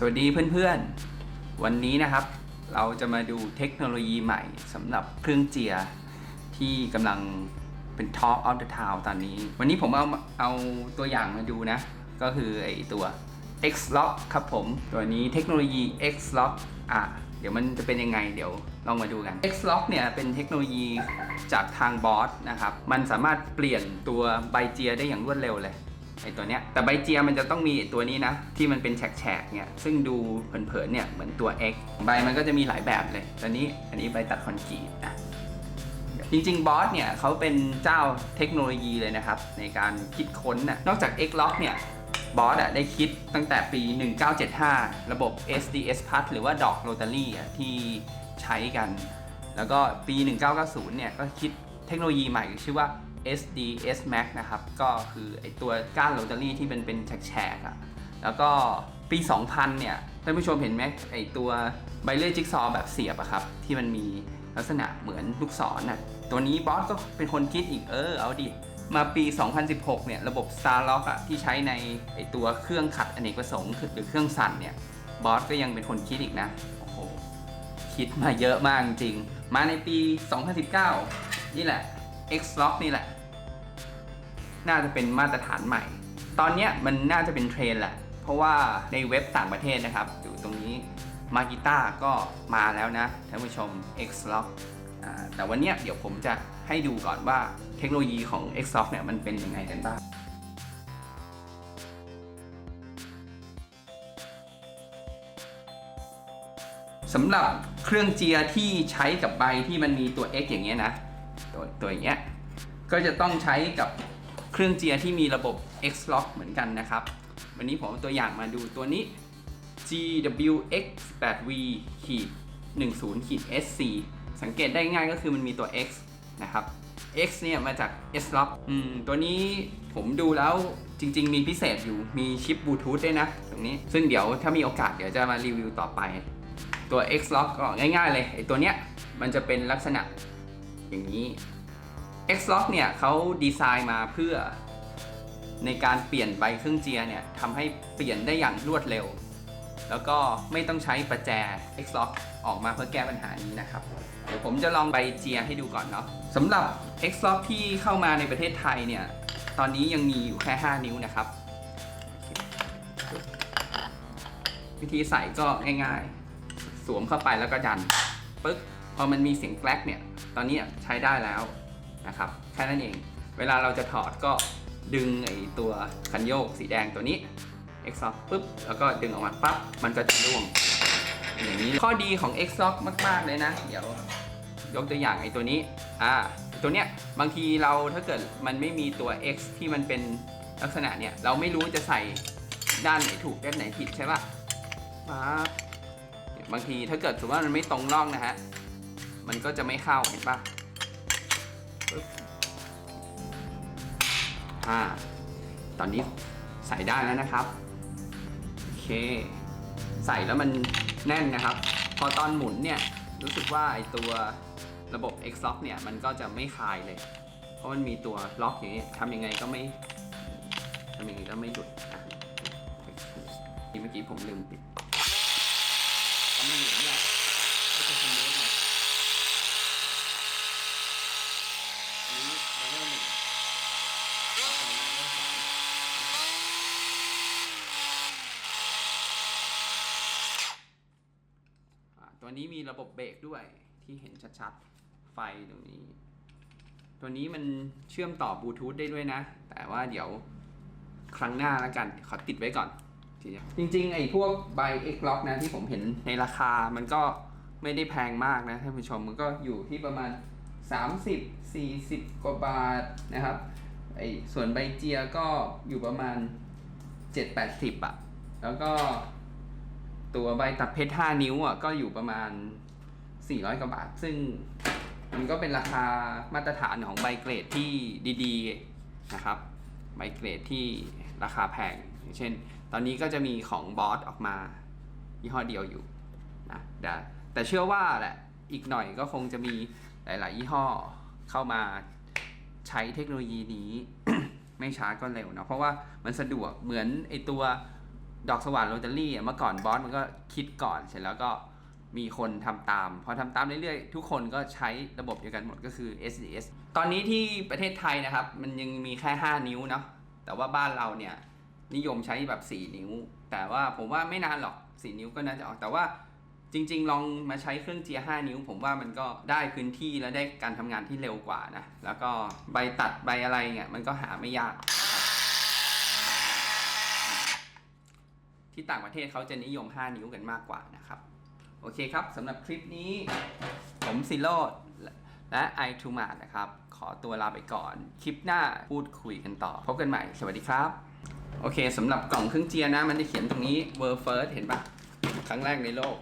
สวัสดีเพื่อนๆ วันนี้นะครับ เราจะมาดูเทคโนโลยีใหม่สำหรับเครื่องเจียที่กำลังเป็น Talk of the Town ตอนนี้ วันนี้ผมเอาเอาตัวอย่างมาดูนะ ก็คือไอตัว X-Lock ครับผมตัวนี้เทคโนโลยี X-Lock อะเดี๋ยวมันจะเป็นยังไงเดี๋ยวลองมาดูกัน X-Lock เนี่ยเป็นเทคโนโลยีจากทางบอสนะครับ มันสามารถเปลี่ยนตัวใบเจียได้อย่างรวดเร็วเลย ไอตัวเนี้ยแต่ใบเจียมันจะต้องมีตัวนี้นะ ที่มันเป็นแฉกๆเนี่ยซึ่งดูเผินๆเนี่ยเหมือนตัว X ใบมันก็จะมีหลายแบบเลยตอนนี้อันนี้ใบตัดคอนกรีตนะจริงๆ บอสเนี่ยเขาเป็นเจ้าเทคโนโลยีเลยนะครับ ในการคิดค้นน่ะนอกจาก X Lock เนี่ยบอสอะได้คิดตั้งแต่ปี 1975 ระบบ SDS Plus หรือว่าดอกโรตารี่ที่ใช้กัน แล้วก็ปี 1990 เนี่ยก็คิดเทคโนโลยีใหม่ชื่อว่า SDS Max นะครับ ก็คือไอตัวก้านโรตารี่ที่เป็นเป็นแฉกๆอะแล้วก็ปี 2000 เนี่ย ท่านผู้ชมเห็นไหมไอตัวใบเลื่อยจิ๊กซอว์แบบเสียบอะครับ ที่มันมีลักษณะเหมือนลูกศรน่ะ ตัวนี้บอสก็เป็นคนคิดอีกเออ เอาดิ มาปี 2016 เนี่ย ระบบ Starlock อะที่ใช้ในไอตัวเครื่องขัดอเนกประสงค์หรือเครื่องสั่นเนี่ย บอสก็ยังเป็นคนคิดอีกนะ โอ้โห คิดมาเยอะมากจริง มาในปี 2019 นี่แหละ X-Lock นี่แหละ น่าจะเป็นมาตรฐานใหม่ ตอนนี้มันน่าจะเป็นเทรนแหละ เพราะว่าในเว็บต่างประเทศนะครับอยู่ตรงนี้มากิต้าก็มาแล้วนะท่านผู้ชม X-Lock อ่าแต่วันนี้เดี๋ยวผมจะให้ดูก่อนว่าเทคโนโลยีของ X-Lock เนี่ยมันเป็นยังไงกันบ้างสำหรับเครื่องเจียที่ใช้กับใบที่มันมีตัว X อย่างเงี้ยนะ ตัวตัวอย่างเงี้ยก็จะต้องใช้กับ เครื่องเจียที่มีระบบ X Lock เหมือนกันนะครับ วันนี้ผมเอาตัวอย่างมาดูตัวนี้ GWX 8V ขีด10ขีด SC สังเกตได้ง่ายก็คือมันมีตัว X นะครับ X เนี่ยมาจาก S Lock อืมตัวนี้ผมดูแล้วจริง ๆ มีพิเศษอยู่มีชิปบลูทูธด้วยนะ ตรงนี้ซึ่งเดี๋ยวถ้ามีโอกาสเดี๋ยวจะมารีวิวต่อไป ตัว X Lock ก็ง่าย ๆ เลยไอตัวเนี้ยมันจะเป็นลักษณะอย่างนี้ X l o c เนี่ยเขาดีไซน์มาเพื่อในการเปลี่ยนใบเครื่องเจียเนี่ยทำให้เปลี่ยนได้อย่างรวดเร็ว แล้วก็ไม่ต้องใช้ประแจ X l o c ออกมาเพื่อแก้ปัญหานี้นะครับ เดี๋ยวผมจะลองใบเจียให้ดูก่อนเนาะสำหรับ X l o c ที่เข้ามาในประเทศไทยเนี่ย ตอนนี้ยังมีอยู่แค่ 5 นิ้วนะครับ วิธีใส่ก็ง่ายๆ สวมเข้าไปแล้วก็ดันปึ๊บพอมันมีเสียงแกลกเนี่ย ตอนนี้ใช้ได้แล้ว นะครับแค่นั้นเอง เวลาเราจะถอดก็ดึงไอตัวคันโยกสีแดงตัวนี้ X Lock ปุ๊บ แล้วก็ดึงออกมาปั๊บ มันก็จะร่วงอย่างนี้ ข้อดีของ X Lock มาก ๆ เลยนะ เดี๋ยวยกตัวอย่างไอตัวนี้ อ่า ตัวเนี้ย บางทีเราถ้าเกิดมันไม่มีตัว X ที่มันเป็นลักษณะเนี่ย เราไม่รู้จะใส่ด้านไหนถูกด้านไหนผิดใช่ปะปั๊บบางทีถ้าเกิดสมมติว่ามันไม่ตรงร่องนะฮะ มันก็จะไม่เข้าเห็นปะปึ๊ อ่า ตอนนี้ใส่ได้แล้วนะครับ โอเค ใส่แล้วมันแน่นนะครับ พอตอนหมุนเนี่ย รู้สึกว่าไอตัวระบบ X Lock เนี่ย มันก็จะไม่คลายเลย เพราะมันมีตัวล็อกอย่างนี้ทำยังไงก็ไม่ทำยังไงก็ไม่หลุดอ่เมื่อกี้ผมลืมปิดทำให้หมุนเนี่ยก็จะสมูทหน่อยอันนี้เลเวลหนึ่งต่อไปเลเวลสองอ่า ตัวนี้มีระบบเบรกด้วยที่เห็นชัดๆ ไฟตรงนี้ ตัวนี้มันเชื่อมต่อบลูทูธได้ด้วยนะ แต่ว่าเดี๋ยวครั้งหน้าแล้วกัน ขอติดไว้ก่อน จริงๆ ไอ้พวกใบ X Lock นะที่ผมเห็นในราคามันก็ไม่ได้แพงมากนะท่านผู้ชมมันก็อยู่ที่ประมาณ 30 40 กว่าบาทนะครับไอ้ส่วนใบเจียก็อยู่ประมาณ 7 80อะแล้วก็ ตัวใบตัดเพชร 5 นิ้วอะก็อยู่ประมาณ 400 กว่าบาท ซึ่งมันก็เป็นราคามาตรฐานของใบเกรดที่ดีๆนะครับ ใบเกรดที่ราคาแพงอย่างเช่น ตอนนี้ก็จะมีของบอสออกมายี่ห้อเดียวอยู่นะแต่แต่เชื่อว่าแหละอีกหน่อยก็คงจะมีหลาย ๆ ยี่ห้อเข้ามาใช้เทคโนโลยีนี้ ไม่ช้าก็เร็วเนะเพราะว่ามันสะดวกเหมือนไอตัว ดอกสว่านโรตารี่เมื่อก่อนบอสมันก็คิดก่อนเสร็จแล้วก็มีคนทำตาม พอทำตามเรื่อยๆ ทุกคนก็ใช้ระบบเดียวกันหมดก็คือ SDS ตอนนี้ที่ประเทศไทยนะครับ มันยังมีแค่ 5 นิ้วเนาะแต่ว่าบ้านเราเนี่ย นิยมใช้แบบ 4 นิ้ว แต่ว่าผมว่าไม่นานหรอก 4 นิ้วก็น่าจะออกแต่ว่าจริงๆ ลองมาใช้เครื่องเจีย5นิ้ว ผมว่ามันก็ได้พื้นที่และได้การทำงานที่เร็วกว่านะแล้วก็ใบตัดใบอะไรเนี่ยมันก็หาไม่ยาก ที่ต่างประเทศเขาจะนิยม 5 นิ้วกันมากกว่านะครับ โอเคครับสำหรับคลิปนี้ ผมซิโรดและไอทูมานะครับ ขอตัวลาไปก่อน คลิปหน้าพูดคุยกันต่อ พบกันใหม่ สวัสดีครับ โอเคสำหรับกล่องเครื่องเจียนะ มันจะเขียนตรงนี้ World First เห็นปะครั้งแรกในโลก